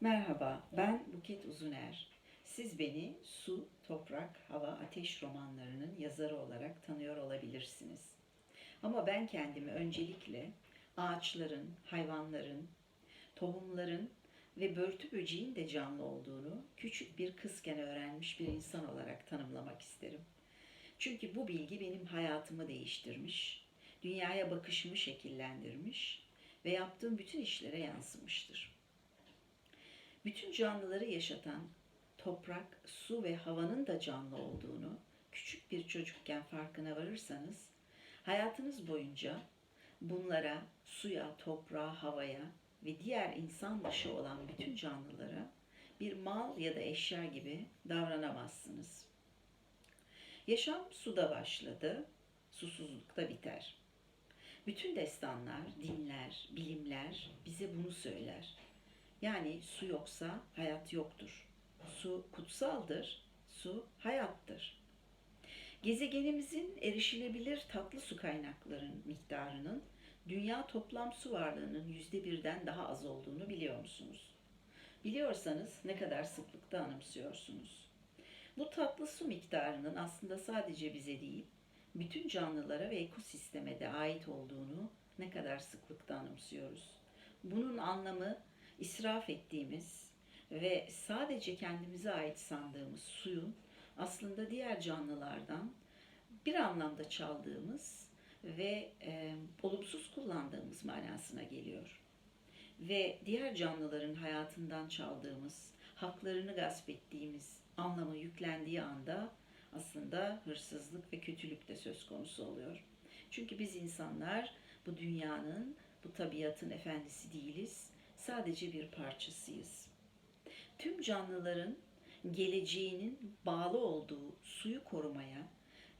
Merhaba, ben Buket Uzuner. Siz beni Su, Toprak, Hava, Ateş romanlarının yazarı olarak tanıyor olabilirsiniz. Ama ben kendimi öncelikle ağaçların, hayvanların, tohumların ve börtü böceğin de canlı olduğunu küçük bir kızken öğrenmiş bir insan olarak tanımlamak isterim. Çünkü bu bilgi benim hayatımı değiştirmiş, dünyaya bakışımı şekillendirmiş ve yaptığım bütün işlere yansımıştır. Bütün canlıları yaşatan toprak, su ve havanın da canlı olduğunu küçük bir çocukken farkına varırsanız hayatınız boyunca bunlara, suya, toprağa, havaya ve diğer insan dışı olan bütün canlılara bir mal ya da eşya gibi davranamazsınız. Yaşam suda başladı, susuzlukta biter. Bütün destanlar, dinler, bilimler bize bunu söyler. Yani su yoksa hayat yoktur. Su kutsaldır, su hayattır. Gezegenimizin erişilebilir tatlı su kaynaklarının miktarının dünya toplam su varlığının yüzde birden daha az olduğunu biliyor musunuz? Biliyorsanız ne kadar sıklıkta anımsıyorsunuz. Bu tatlı su miktarının aslında sadece bize değil, bütün canlılara ve ekosisteme de ait olduğunu ne kadar sıklıkta anımsıyoruz. Bunun anlamı israf ettiğimiz ve sadece kendimize ait sandığımız suyun aslında diğer canlılardan bir anlamda çaldığımız ve e, olumsuz kullandığımız manasına geliyor. Ve diğer canlıların hayatından çaldığımız, haklarını gasp ettiğimiz anlamı yüklendiği anda aslında hırsızlık ve kötülük de söz konusu oluyor. Çünkü biz insanlar bu dünyanın, bu tabiatın efendisi değiliz. Sadece bir parçasıyız. Tüm canlıların geleceğinin bağlı olduğu suyu korumaya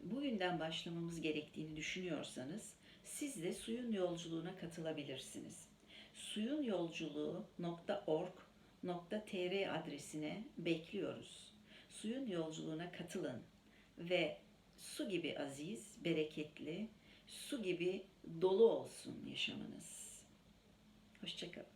bugünden başlamamız gerektiğini düşünüyorsanız siz de suyun yolculuğuna katılabilirsiniz. suyunyolculuğu.org.tr adresine bekliyoruz. Suyun yolculuğuna katılın ve su gibi aziz, bereketli, su gibi dolu olsun yaşamınız. Hoşçakalın.